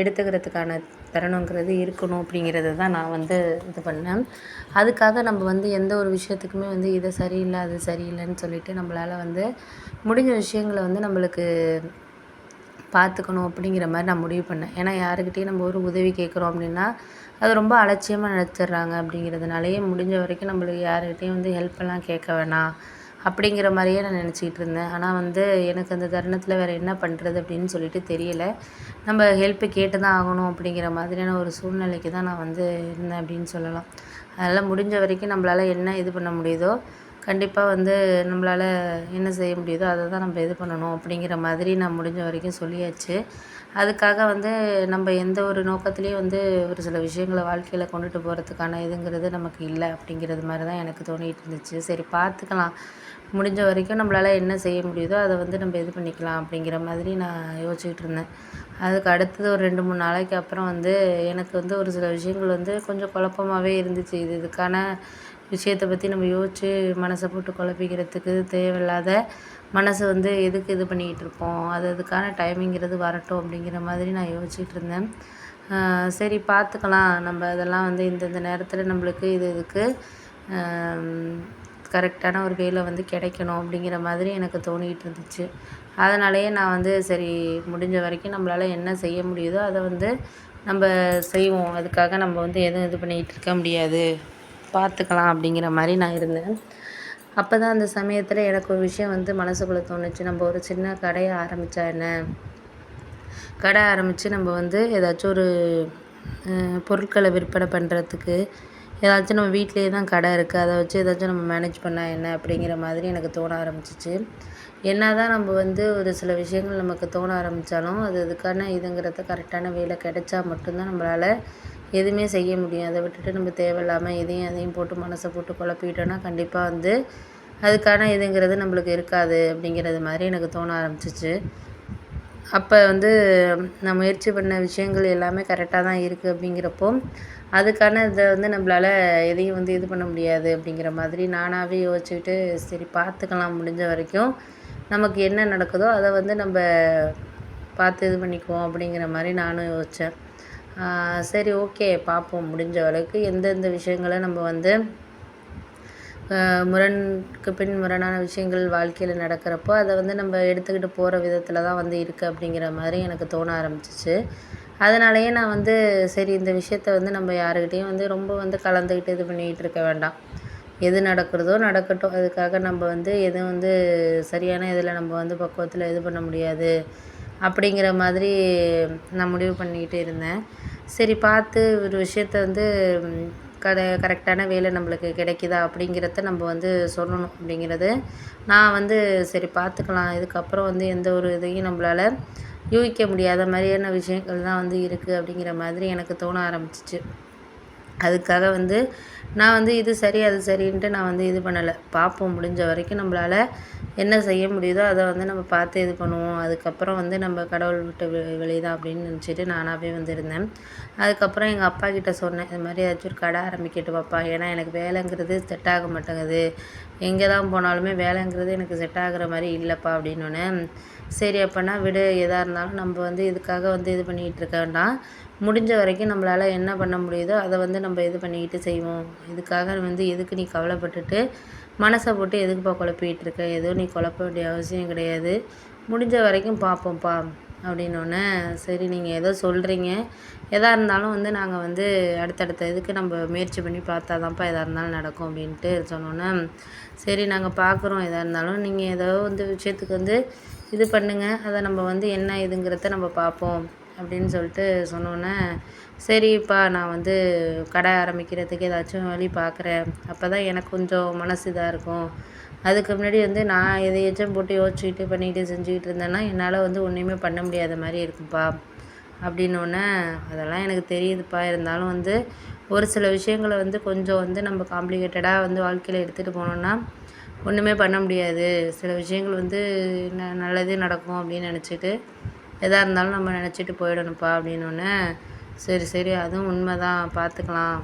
எடுத்துக்கிறதுக்கான தருணங்கிறது இருக்கணும் அப்படிங்கிறத தான் நான் வந்து இது பண்ணேன். அதுக்காக நம்ம வந்து எந்த ஒரு விஷயத்துக்குமே வந்து இது சரியில்லை அது சரியில்லைன்னு சொல்லிட்டு நம்மளால் வந்து முடிஞ்ச விஷயங்களை வந்து நம்மளுக்கு பார்த்துக்கணும் அப்படிங்கிற மாதிரி நான் முடிவு பண்ணேன். ஏன்னா யாருக்கிட்டேயும் நம்ம ஒரு உதவி கேட்குறோம் அப்படின்னா அது ரொம்ப அலட்சியமாக நினச்சிட்றாங்க அப்படிங்கிறதுனாலேயே முடிஞ்ச வரைக்கும் நம்மளுக்கு யாருக்கிட்டேயும் வந்து ஹெல்ப்பெல்லாம் கேட்க வேணாம். அப்படிங்கிற மாதிரியே நான் நினச்சிக்கிட்டு இருந்தேன். ஆனால் வந்து எனக்கு அந்த தருணத்தில் வேறு என்ன பண்ணுறது அப்படின்னு சொல்லிட்டு தெரியல. நம்ம ஹெல்ப்பு கேட்டு தான் ஆகணும் அப்படிங்கிற மாதிரியான ஒரு சூழ்நிலைக்கு தான் நான் வந்து இருந்தேன் அப்படின்னு சொல்லலாம். அதனால் முடிஞ்ச வரைக்கும் நம்மளால் என்ன இது பண்ண முடியுதோ கண்டிப்பாக வந்து நம்மளால் என்ன செய்ய முடியுதோ அதை தான் நம்ம இது பண்ணணும் அப்படிங்கிற மாதிரி நான் முடிஞ்ச வரைக்கும் சொல்லியாச்சு. அதுக்காக வந்து நம்ம எந்த ஒரு நோக்கத்துலேயும் வந்து ஒரு சில விஷயங்களை வாழ்க்கையில் கொண்டுட்டு போகிறதுக்கான இதுங்கிறது நமக்கு இல்லை அப்படிங்கிறது மாதிரி தான் எனக்கு தோணிகிட்டு இருந்துச்சு. சரி பார்த்துக்கலாம். முடிஞ்ச வரைக்கும் நம்மளால் என்ன செய்ய முடியுதோ அதை வந்து நம்ம இது பண்ணிக்கலாம் அப்படிங்கிற மாதிரி நான் யோசிச்சுக்கிட்டு இருந்தேன். அதுக்கு அடுத்தது ஒரு ரெண்டு மூணு நாளைக்கு அப்புறம் வந்து எனக்கு வந்து ஒரு சில விஷயங்கள் வந்து கொஞ்சம் குழப்பமாகவே இருந்துச்சு. இது இதுக்கான விஷயத்தை பற்றி நம்ம யோசித்து மனசை போட்டு குழப்பிக்கிறதுக்கு தேவையில்லாத மனசை வந்து எதுக்கு இது பண்ணிக்கிட்டு இருப்போம் அது அதுக்கான டைமிங்கிறது வரட்டும் அப்படிங்கிற மாதிரி நான் யோசிச்சுட்டு இருந்தேன். சரி பார்த்துக்கலாம். நம்ம அதெல்லாம் வந்து இந்தந்த நேரத்தில் நம்மளுக்கு இது இதுக்கு கரெக்டான ஒரு வேலை வந்து கிடைக்கணும் அப்படிங்கிற மாதிரி எனக்கு தோணிகிட்டு இருந்துச்சு. அதனாலேயே நான் வந்து சரி முடிஞ்ச வரைக்கும் நம்மளால் என்ன செய்ய முடியுதோ அதை வந்து நம்ம செய்வோம். அதுக்காக நம்ம வந்து எதுவும் இது பண்ணிகிட்டு இருக்க முடியாது. பார்த்துக்கலாம் அப்படிங்கிற மாதிரி நான் இருந்தேன். அப்போ தான் அந்த சமயத்தில் எனக்கு ஒரு விஷயம் வந்து மனசுக்குள்ளே தோணுச்சு. நம்ம ஒரு சின்ன கடையை ஆரம்பித்தா என்ன? கடை ஆரம்பித்து நம்ம வந்து ஏதாச்சும் ஒரு பொருட்களை விற்பனை பண்ணுறதுக்கு ஏதாச்சும் நம்ம வீட்டிலே தான் கடை இருக்குது அதை வச்சு ஏதாச்சும் நம்ம மேனேஜ் பண்ணால் என்ன அப்படிங்கிற மாதிரி எனக்கு தோண ஆரம்பிச்சிச்சு. என்ன தான் நம்ம வந்து ஒரு சில விஷயங்கள் நமக்கு தோண ஆரம்பித்தாலும் அது அதுக்கான இதுங்கிறத கரெக்டான வேலை கிடைச்சா மட்டும்தான் நம்மளால் எதுவுமே செய்ய முடியும். அதை விட்டுட்டு நம்ம தேவையில்லாமல் எதையும் அதையும் போட்டு மனசை போட்டு குழப்பிட்டோன்னா கண்டிப்பாக வந்து அதுக்கான இதுங்கிறது நம்மளுக்கு இருக்காது அப்படிங்கிறது மாதிரி எனக்கு தோண ஆரம்பிச்சிச்சு. அப்போ வந்து நான் முயற்சி பண்ண விஷயங்கள் எல்லாமே கரெக்டாக தான் இருக்குது அப்படிங்கிறப்போ அதுக்கான இதை வந்து நம்மளால் எதையும் வந்து இது பண்ண முடியாது அப்படிங்கிற மாதிரி நானாகவே யோசிச்சுக்கிட்டு சரி பார்த்துக்கலாம் முடிஞ்ச வரைக்கும் நமக்கு என்ன நடக்குதோ அதை வந்து நம்ம பார்த்து இது பண்ணிக்குவோம் அப்படிங்கிற மாதிரி நானும் யோசித்தேன் சரி ஓகே பார்ப்போம் முடிஞ்ச அளவுக்கு எந்தெந்த விஷயங்களை நம்ம வந்து முரண்க்கு பின் முரணான விஷயங்கள் வாழ்க்கையில் நடக்கிறப்போ அதை வந்து நம்ம எடுத்துக்கிட்டு போகிற விதத்தில் தான் வந்து இருக்குது அப்படிங்கிற மாதிரி எனக்கு தோண ஆரம்பிச்சிச்சு. அதனாலேயே நான் வந்து சரி இந்த விஷயத்த வந்து நம்ம யாருக்கிட்டேயும் வந்து ரொம்ப வந்து கலந்துக்கிட்டு இது பண்ணிக்கிட்டு இருக்க வேண்டாம். எது நடக்கிறதோ நடக்கட்டும். அதுக்காக நம்ம வந்து எதுவும் வந்து சரியான இதில் நம்ம வந்து பக்குவத்தில் இது பண்ண முடியாது அப்படிங்கிற மாதிரி நான் முடிவு பண்ணிக்கிட்டு இருந்தேன். சரி பார்த்து ஒரு விஷயத்த வந்து கட கரெக்டான வேலை நம்மளுக்கு கிடைக்குதா அப்படிங்கிறத நம்ம வந்து சொல்லணும் அப்படிங்கிறது. நான் வந்து சரி பார்த்துக்கலாம். இதுக்கப்புறம் வந்து எந்த ஒரு இதையும் நம்மளால் யூகிக்க முடியாத மாதிரியான விஷயங்கள் தான் வந்து இருக்குது அப்படிங்கிற மாதிரி எனக்கு தோண ஆரம்பிச்சிச்சு. அதுக்காக வந்து நான் வந்து இது சரி அது சரின்ட்டு நான் வந்து இது பண்ணலை. பார்ப்போம். முடிஞ்ச வரைக்கும் நம்மளால் என்ன செய்ய முடியுதோ அதை வந்து நம்ம பார்த்து இது பண்ணுவோம். அதுக்கப்புறம் வந்து நம்ம கடவுள் விட்டு வெளி அப்படின்னு நினச்சிட்டு நானாகவே வந்து இருந்தேன் அதுக்கப்புறம் எங்கள் அப்பா கிட்ட சொன்னேன் இது மாதிரி ஏதாச்சும் ஒரு கடை ஆரம்பிக்கட்டு பாப்பா. ஏன்னா எனக்கு வேலைங்கிறது செட் ஆக மாட்டேங்குது. எங்கே தான் போனாலுமே வேலைங்கிறது எனக்கு செட் ஆகிற மாதிரி இல்லைப்பா அப்படின்னோடனே சரி அப்போனா விடு. எதாக இருந்தாலும் நம்ம வந்து இதுக்காக வந்து இது பண்ணிக்கிட்டு இருக்க வேண்டாம். முடிஞ்ச வரைக்கும் நம்மளால் என்ன பண்ண முடியுதோ அதை வந்து நம்ம இது பண்ணிக்கிட்டு செய்வோம். இதுக்காக வந்து எதுக்கு நீ கவலைப்பட்டுட்டு மனசை போட்டு எதுக்குப்பா குழப்பிக்கிட்டு இருக்க? எதுவும் நீ குழப்ப வேண்டிய அவசியம் கிடையாது. முடிஞ்ச வரைக்கும் பார்ப்போம்ப்பா அப்படின்னோடனே சரி நீங்கள் ஏதோ சொல்கிறீங்க எதாக இருந்தாலும் வந்து நாங்கள் வந்து அடுத்தடுத்த இதுக்கு நம்ம முயற்சி பண்ணி பார்த்தா தான்ப்பா எதாக இருந்தாலும் நடக்கும் அப்படின்ட்டு சொன்னோன்னே சரி நாங்கள் பார்க்குறோம். எதாக இருந்தாலும் நீங்கள் ஏதோ வந்து விஷயத்துக்கு வந்து இது பண்ணுங்கள் அதை நம்ம வந்து என்ன இதுங்கிறத நம்ம பார்ப்போம். அப்படின்னு சொல்லிட்டு சொன்னோன்னே சரிப்பா நான் வந்து கடை ஆரம்பிக்கிறதுக்கு ஏதாச்சும் வழி பார்க்குறேன். அப்போ தான் எனக்கு கொஞ்சம் மனசு இதாக இருக்கும். அதுக்கு முன்னாடி வந்து நான் எதையாச்சும் போட்டு யோசிச்சுக்கிட்டு பண்ணிக்கிட்டு செஞ்சுக்கிட்டு இருந்தேன்னா என்னால் வந்து ஒன்றுமே பண்ண முடியாத மாதிரி இருக்கும்ப்பா அப்படின்னோடனே அதெல்லாம் எனக்கு தெரியுதுப்பா. இருந்தாலும் வந்து ஒரு சில விஷயங்களை வந்து கொஞ்சம் வந்து நம்ம காம்ப்ளிகேட்டடாக வந்து வாழ்க்கையில் எடுத்துகிட்டு போனோம்னா ஒன்றுமே பண்ண முடியாது. சில விஷயங்கள் வந்து ந நல்லதே நடக்கும் அப்படின்னு நினச்சிட்டு எதாக இருந்தாலும் நம்ம நினச்சிட்டு போயிடணும்ப்பா அப்படின்னோன்னே சரி சரி. அதுவும் உண்மை தான் பார்த்துக்கலாம்